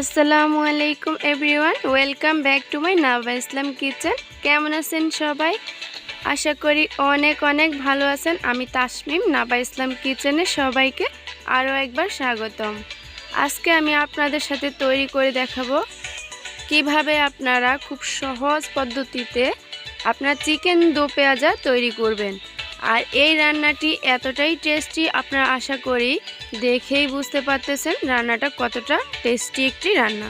আসসালামু আলাইকুম everyone welcome back to my Nava Islam kitchen কেমন আছেন সবাই? আশা করি অনেক অনেক ভালো আছেন। আমি তাসমিম নাভা ইসলাম কিচেনে সবাইকে আরও একবার স্বাগতম। আজকে আমি আপনাদের সাথে তৈরি করে দেখাবো কীভাবে আপনারা খুব সহজ পদ্ধতিতে আপনার চিকেন দো পেঁয়াজা তৈরি করবেন। আর এই রান্নাটি এতটাই টেস্টি আপনারা আশা করি দেখেই বুঝতে পারতেছেন রান্নাটা কতটা টেস্টি একটি রান্না।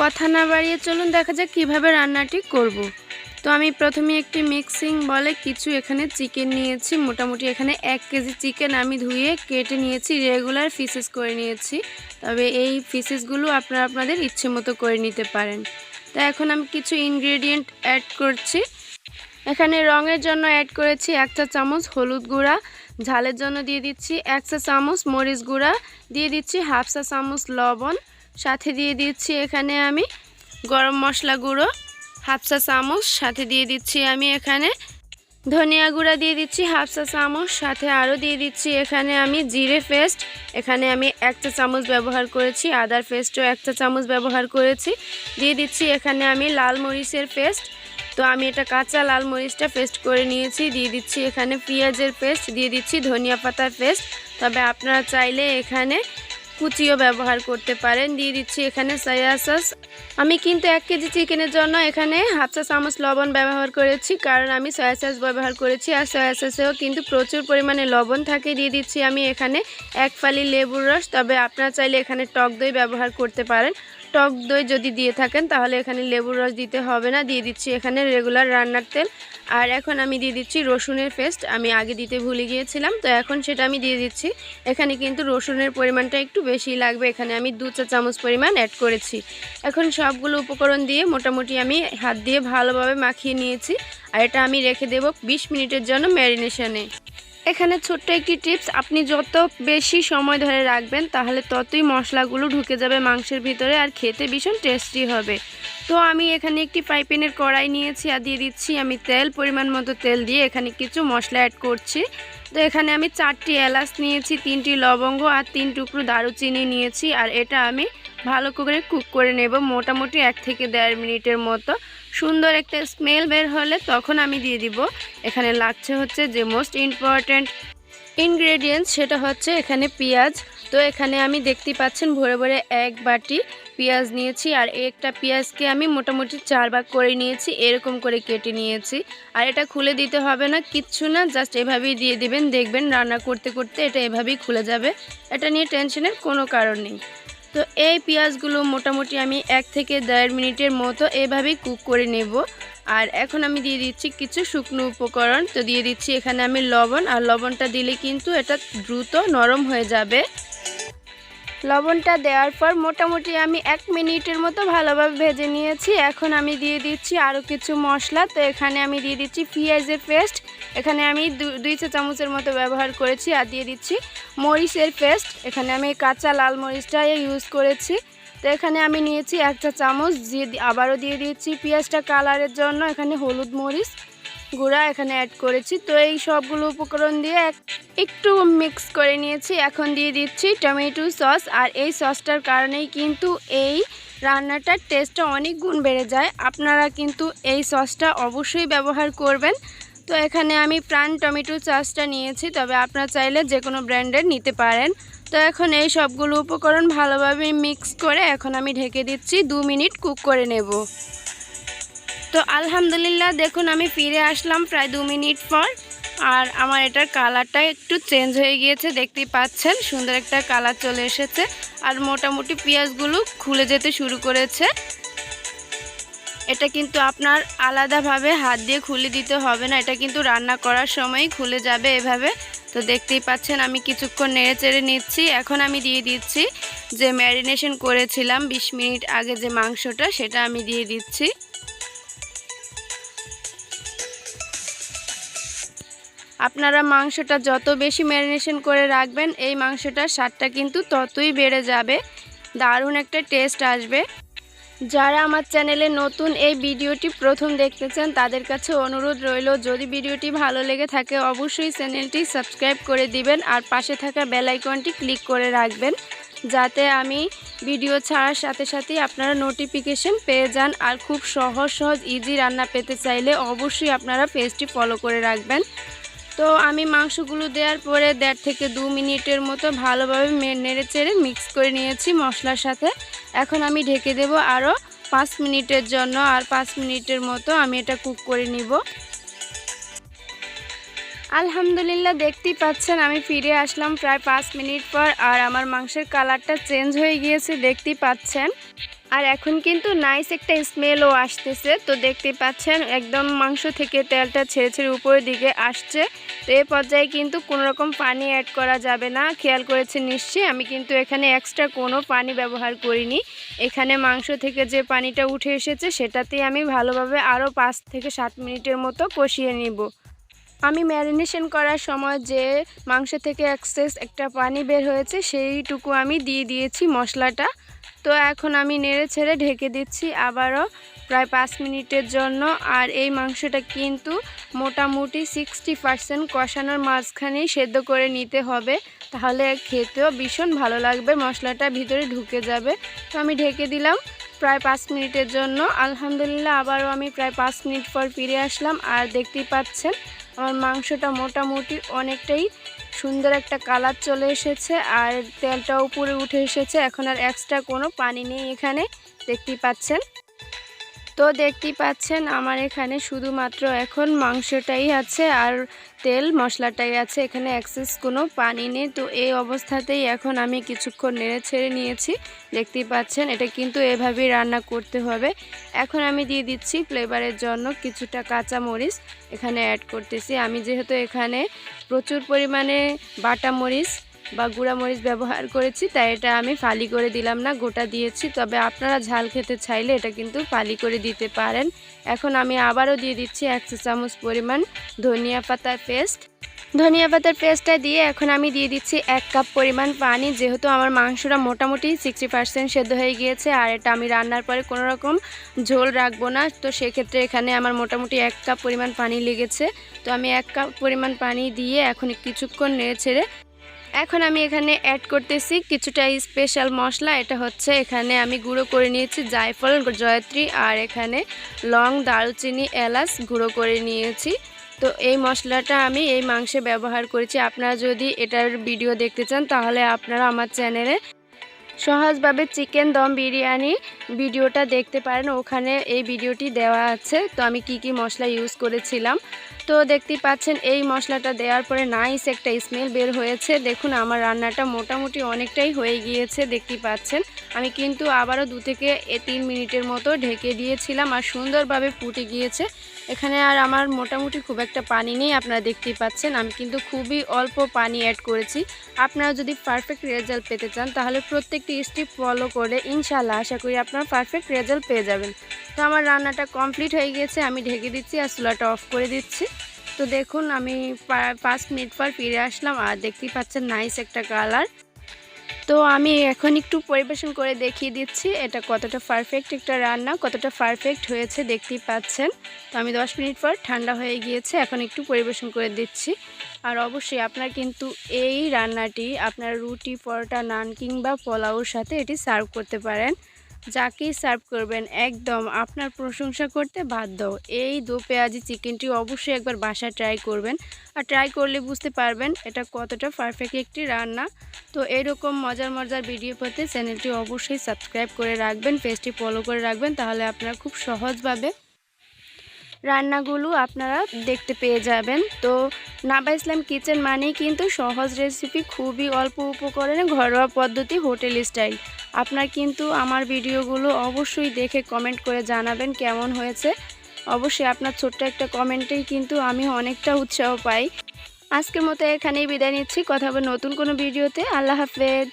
কথা না বাড়িয়ে চলুন দেখা যাক কীভাবে রান্নাটি করব। তো আমি প্রথমে একটি মিক্সিং বলে কিছু এখানে চিকেন নিয়েছি। মোটামুটি এখানে এক কেজি চিকেন আমি ধুয়ে কেটে নিয়েছি রেগুলার ফিসেস করে নিয়েছি। তবে এই ফিসেসগুলো আপনারা আপনাদের ইচ্ছে মতো করে নিতে পারেন। তো এখন আমি কিছু ইনগ্রেডিয়েন্ট অ্যাড করছি। এখানে রঙের জন্য অ্যাড করেছি এক চা চামচ হলুদ গুঁড়া ঝালের জন্য দিয়ে দিচ্ছি এক চা চামচ মরিচ গুঁড়া, দিয়ে দিচ্ছি হাফ চা চামচ লবণ, সাথে দিয়ে দিচ্ছি এখানে আমি গরম মশলা গুঁড়ো, হাফ চা চামচ, সাথে দিয়ে দিচ্ছি আমি এখানে ধনিয়া গুঁড়া, দিয়ে দিচ্ছি হাফ চা চামচ, সাথে আরও দিয়ে দিচ্ছি এখানে আমি জিরে পেস্ট, এখানে আমি এক চা চামচ ব্যবহার করেছি, আদার পেস্টও এক চা চামচ ব্যবহার করেছি, দিয়ে দিচ্ছি এখানে আমি লাল মরিচের পেস্ট তো আমি এটা কাঁচা লাল মরিচটা পেস্ট করে নিয়েছি, দিয়ে দিচ্ছি এখানে পেঁয়াজের পেস্ট, দিয়ে দিচ্ছি ধনিয়া পাতার পেস্ট। তবে আপনারা চাইলে এখানে কুচিও ব্যবহার করতে পারেন। দিয়ে দিচ্ছি এখানে সয়া সস আমি কিন্তু এক কেজি চিকেনের জন্য এখানে হাফ চা চামচ লবণ ব্যবহার করেছি, কারণ আমি সয়া সস ব্যবহার করেছি। আর সয়া সসেও কিন্তু প্রচুর পরিমাণে লবণ থাকে। দিয়ে দিচ্ছি আমি এখানে এক ফালি লেবুর রস। তবে আপনারা চাইলে এখানে টক দই ব্যবহার করতে পারেন। টক দই যদি দিয়ে থাকেন, তাহলে এখানে লেবুর রস দিতে হবে না। দিয়ে দিচ্ছি এখানে রেগুলার রান্নার তেল। আর এখন আমি দিয়ে দিচ্ছি রসুনের পেস্ট আমি আগে দিতে ভুলে গিয়েছিলাম। তো এখন সেটা আমি দিয়ে দিচ্ছি। এখানে কিন্তু রসুনের পরিমাণটা একটু বেশি লাগবে। এখানে আমি দু চা চামচ পরিমাণ অ্যাড করেছি। এখন সবগুলো উপকরণ দিয়ে মোটামুটি আমি হাত দিয়ে ভালোভাবে মাখিয়ে নিয়েছি। আর এটা আমি রেখে দেব ২০ মিনিটের জন্য ম্যারিনেশনে এখানে ছোট্ট একটি টিপস আপনি যত বেশি সময় ধরে রাখবেন, তাহলে ততই মশলাগুলো ঢুকে যাবে মাংসের ভিতরে আর খেতে ভীষণ টেস্টি হবে। তো আমি এখানে একটি পাইপেনের কড়াই নিয়েছি আর দিয়ে দিচ্ছি আমি তেল, পরিমাণ মতো তেল দিয়ে এখানে কিছু মশলা অ্যাড করছি। তো এখানে আমি চারটি এলাচ নিয়েছি, তিনটি লবঙ্গ আর তিন টুকরো দারুচিনি নিয়েছি আর এটা আমি ভালো করে কুক করে নেব মোটামুটি এক থেকে দেড় মিনিটের মতো। সুন্দর একটা স্মেল বের হলে তখন আমি দিয়ে দিব। এখানে লাগছে হচ্ছে যে মোস্ট ইম্পর্ট্যান্ট ইনগ্রেডিয়েন্টস সেটা হচ্ছে এখানে পেঁয়াজ। তো এখানে আমি দেখতে পাচ্ছেন ভরে ভরে এক বাটি পেঁয়াজ নিয়েছি আর একটা পেঁয়াজকে আমি মোটামুটি চার ভাগ করে নিয়েছি, এরকম করে কেটে নিয়েছি। আর এটা খুলে দিতে হবে না, কিচ্ছু না জাস্ট এভাবেই দিয়ে দিবেন, দেখবেন রান্না করতে করতে এটা এভাবেই খুলে যাবে। এটা নিয়ে টেনশনের কোনো কারণ নেই। তো এই পেঁয়াজগুলো মোটামুটি আমি এক থেকে দেড় মিনিটের মতো এভাবেই কুক করে নেব। আর এখন আমি দিয়ে দিচ্ছি কিছু শুকনো উপকরণ। তো দিয়ে দিচ্ছি এখানে আমি লবণ, আর লবণটা দিলে কিন্তু এটা দ্রুত নরম হয়ে যাবে। লবণটা দেওয়ার পর মোটামুটি আমি এক মিনিটের মতো ভালোভাবে ভেজে নিয়েছি। এখন আমি দিয়ে দিচ্ছি আরও কিছু মশলা। তো এখানে আমি দিয়ে দিচ্ছি পেঁয়াজের পেস্ট। এখানে আমি দুই চা চামচের মতো ব্যবহার করেছি। আর দিয়ে দিচ্ছি মরিচের পেস্ট। এখানে আমি কাঁচা লাল মরিচটা ইউজ করেছি। তো এখানে আমি নিয়েছি এক চা চামচ, দিয়ে আবারও দিয়ে দিচ্ছি পেঁয়াজটা কালারের জন্য, এখানে হলুদ মরিচ গুঁড়া এখানে অ্যাড করেছি। তো এই সবগুলো উপকরণ দিয়ে একটু মিক্স করে নিয়েছি। এখন দিয়ে দিচ্ছি টমেটো সস আর এই সসটার কারণেই কিন্তু এই রান্নাটার টেস্টটা অনেক গুণ বেড়ে যায়। আপনারা কিন্তু এই সসটা অবশ্যই ব্যবহার করবেন। তো এখানে আমি প্রাণ টমেটো চাষটা নিয়েছি, তবে আপনারা চাইলে যে কোনো ব্র্যান্ডের নিতে পারেন। তো এখন এই সবগুলো উপকরণ ভালোভাবে মিক্স করে এখন আমি ঢেকে দিচ্ছি, দু মিনিট কুক করে নেব। তো আলহামদুলিল্লাহ দেখুন আমি ফিরে আসলাম প্রায় দু মিনিট পর, আর আমার এটার কালারটা একটু চেঞ্জ হয়ে গিয়েছে, দেখতেই পাচ্ছেন, সুন্দর একটা কালার চলে এসেছে। আর মোটামুটি পেঁয়াজগুলো খুলে যেতে শুরু করেছে। এটা কিন্তু আপনার আলাদাভাবে হাত দিয়ে খুলে দিতে হবে না। এটা কিন্তু রান্না করার সময়ই খুলে যাবে এভাবে। তো দেখতেই পাচ্ছেন, আমি কিছুক্ষণ নেড়ে চেড়ে নিচ্ছি। এখন আমি দিয়ে দিচ্ছি যে ম্যারিনেশন করেছিলাম ২০ মিনিট আগে যে মাংসটা, সেটা আমি দিয়ে দিচ্ছি। আপনারা মাংসটা যত বেশি ম্যারিনেশন করে রাখবেন, এই মাংসটার স্বাদটা কিন্তু ততই বেড়ে যাবে। দারুণ একটা টেস্ট আসবে। যারা আমার চ্যানেলে নতুন এই ভিডিওটি প্রথম দেখতেছেন, তাদের কাছে অনুরোধ রইল, যদি ভিডিওটি ভালো লেগে থাকে, অবশ্যই চ্যানেলটি সাবস্ক্রাইব করে দিবেন আর পাশে থাকা বেল আইকনটি ক্লিক করে রাখবেন, যাতে আমি ভিডিও ছাড়ার সাথে সাথেই আপনারা নোটিফিকেশন পেয়ে যান আর খুব সহজ সহজ ইজি রান্না পেতে চাইলে অবশ্যই আপনারা পেজটি ফলো করে রাখবেন। তো আমি মাংসগুলো দেওয়ার পরে দেড় থেকে দু মিনিটের মতো ভালোভাবে নেড়ে চেড়ে মিক্স করে নিয়েছি মশলার সাথে। এখন আমি ঢেকে দেব আরও পাঁচ মিনিটের জন্য আর পাঁচ মিনিটের মতো আমি এটা কুক করে নিব। আলহামদুলিল্লাহ, দেখতেই পাচ্ছেন আমি ফিরে আসলাম প্রায় পাঁচ মিনিট পর আর আমার মাংসের কালারটা চেঞ্জ হয়ে গিয়েছে, দেখতেই পাচ্ছেন। আর এখন কিন্তু নাইস একটা স্মেলও আসতেছে। তো দেখতে পাচ্ছেন, একদম মাংস থেকে তেলটা ছেড়ে ছেড়ে উপরের দিকে আসছে। তো এ পর্যায়ে কিন্তু কোনো রকম পানি অ্যাড করা যাবে না। খেয়াল করেছে নিশ্চয়ই? আমি কিন্তু এখানে এক্সট্রা কোনো পানি ব্যবহার করিনি। এখানে মাংস থেকে যে পানিটা উঠে এসেছে, সেটাতেই আমি ভালোভাবে আরও পাঁচ থেকে সাত মিনিটের মতো কষিয়ে নিব। আমি ম্যারিনেশন করার সময় যে মাংস থেকে এক্সেস একটা পানি বের হয়েছে, সেইটুকু আমি দিয়ে দিয়েছি মশলাটা। তো এখন আমি নেড়ে ছেড়ে ঢেকে দিচ্ছি আবারও প্রায় পাঁচ মিনিটের জন্য। আর এই মাংসটা কিন্তু মোটামুটি সিক্সটি পারসেন্ট কষানোর মাঝখানেই সেদ্ধ করে নিতে হবে। তাহলে খেতেও ভীষণ ভালো লাগবে, মশলাটা ভিতরে ঢুকে যাবে। তো আমি ঢেকে দিলাম প্রায় পাঁচ মিনিটের জন্য। আলহামদুলিল্লাহ আবারও আমি প্রায় পাঁচ মিনিট পর ফিরে আসলাম। আর দেখতেই পাচ্ছেন, আমার মাংসটা মোটামুটি অনেকটাই সুন্দর একটা কালার চলে এসেছে আর তেলটা উপরে উঠে এসেছে। এখন আর এক্সট্রা কোনো পানি নেই এখানে, দেখতেই পাচ্ছেন। তো দেখতেই পাচ্ছেন আমার এখানে শুধুমাত্র এখন মাংসটাই আছে আর তেল মশলাটাই আছে, এখানে অ্যাক্সেস কোনো পানি নেই। তো এই অবস্থাতেই এখন আমি কিছুক্ষণ নেড়ে ছেড়ে নিয়েছি। দেখতেই পাচ্ছেন, এটা কিন্তু এভাবেই রান্না করতে হবে। এখন আমি দিয়ে দিচ্ছি ফ্লেভারের জন্য কিছুটা কাঁচা মরিচ এখানে অ্যাড করতেছি। আমি যেহেতু এখানে প্রচুর পরিমাণে বাটা মরিচ বা গুঁড়া মরিচ ব্যবহার করেছি, তাই এটা আমি ফালি করে দিলাম না, গোটা দিয়েছি। তবে আপনারা ঝাল খেতে চাইলে এটা কিন্তু ফালি করে দিতে পারেন। এখন আমি আবারও দিয়ে দিচ্ছি একশো চামচ পরিমাণ ধনিয়া পাতার পেস্ট। ধনিয়া পাতার পেস্টটা দিয়ে এখন আমি দিয়ে দিচ্ছি এক কাপ পরিমাণ পানি, যেহেতু আমার মাংসটা মোটামুটি সিক্সটি পার্সেন্ট সেদ্ধ হয়ে গিয়েছে, আর এটা আমি রান্নার পরে কোনো রকম ঝোল রাখব না। তো সেক্ষেত্রে এখানে আমার মোটামুটি এক কাপ পরিমাণ পানি লেগেছে। তো আমি এক কাপ পরিমাণ পানি দিয়ে এখন কিছুক্ষণ নেড়ে ছেড়ে এখন আমি এখানে অ্যাড করতেছি কিছুটা স্পেশাল মশলা। এটা হচ্ছে এখানে আমি গুঁড়ো করে নিয়েছি জায়ফল, জয়ত্রী আর এখানে লং দারুচিনি এলাচ গুঁড়ো করে নিয়েছি। তো এই মশলাটা আমি এই মাংসে ব্যবহার করেছি। আপনারা যদি এটার ভিডিও দেখতে চান, তাহলে আপনারা আমার চ্যানেলে সহজভাবে চিকেন দম বিরিয়ানি ভিডিওটা দেখতে পারেন। ওখানে এই ভিডিওটি দেওয়া আছে। তো আমি কি কি মশলা ইউজ করেছিলাম? তো দেখতেই পাচ্ছেন, এই মশলাটা দেওয়ার পরে নাইস একটা স্মেল বের হয়েছে। দেখুন, আমার রান্নাটা মোটামুটি অনেকটাই হয়ে গিয়েছে দেখতেই পাচ্ছেন। আমি কিন্তু আবারও দু থেকে তিন মিনিটের মতো ঢেকে দিয়েছিলাম আর সুন্দরভাবে ফুটে গিয়েছে। এখানে আর আমার মোটামুটি খুব একটা পানি নেই, আপনারা দেখতেই পাচ্ছেন। আমি কিন্তু খুবই অল্প পানি অ্যাড করেছি। আপনারা যদি পারফেক্ট রেজাল্ট পেতে চান, তাহলে প্রত্যেকটি স্টেপ ফলো করে ইনশাল্লাহ আশা করি আপনারা পারফেক্ট রেজাল্ট পেয়ে যাবেন। তো আমার রান্নাটা কমপ্লিট হয়ে গিয়েছে আমি ঢেকে দিচ্ছি আর চুলাটা অফ করে দিচ্ছি। তো দেখুন, আমি পাঁচ মিনিট পর ফিরে আসলাম আর দেখতেই পাচ্ছেন নাইস একটা কালার তো আমি এখন একটু পরিবেশন করে দেখিয়ে দিচ্ছি, এটা কতটা পারফেক্ট একটা রান্না, কতটা পারফেক্ট হয়েছে দেখতেই পাচ্ছেন। তো আমি দশ মিনিট পর ঠান্ডা হয়ে গিয়েছে, এখন একটু পরিবেশন করে দিচ্ছি। আর অবশ্যই আপনার কিন্তু এই রান্নাটি, আপনার রুটি, পরোটা, নান কিংবা পোলাওর সাথে এটি সার্ভ করতে পারেন। যাকেই সার্ভ করবেন, একদম আপনার প্রশংসা করতে বাধ্য। এই দু পেঁয়াজি চিকেনটি অবশ্যই একবার বাসায় ট্রাই করবেন। আর ট্রাই করলে বুঝতে পারবেন এটা কতটা পারফেক্ট একটি রান্না। তো এরকম মজার মজার ভিডিও পেতে চ্যানেলটি অবশ্যই সাবস্ক্রাইব করে রাখবেন পেজটি ফলো করে রাখবেন, তাহলে আপনারা খুব সহজভাবে রান্নাগুলো আপনারা দেখতে পেয়ে যাবেন। তো নাবা ইসলাম কিচেন মানেই কিন্তু সহজ রেসিপি খুবই অল্প উপকরণে ঘরোয়া পদ্ধতি, হোটেল স্টাইল। আপনার কিন্তু আমার ভিডিওগুলো অবশ্যই দেখে কমেন্ট করে জানাবেন কেমন হয়েছে। অবশ্যই আপনার ছোট্ট একটা কমেন্টেই কিন্তু আমি অনেকটা উৎসাহ পাই। আজকের মতো এখানেই বিদায় নিচ্ছি। কথা হবে নতুন কোনো ভিডিওতে। আল্লাহ হাফেজ।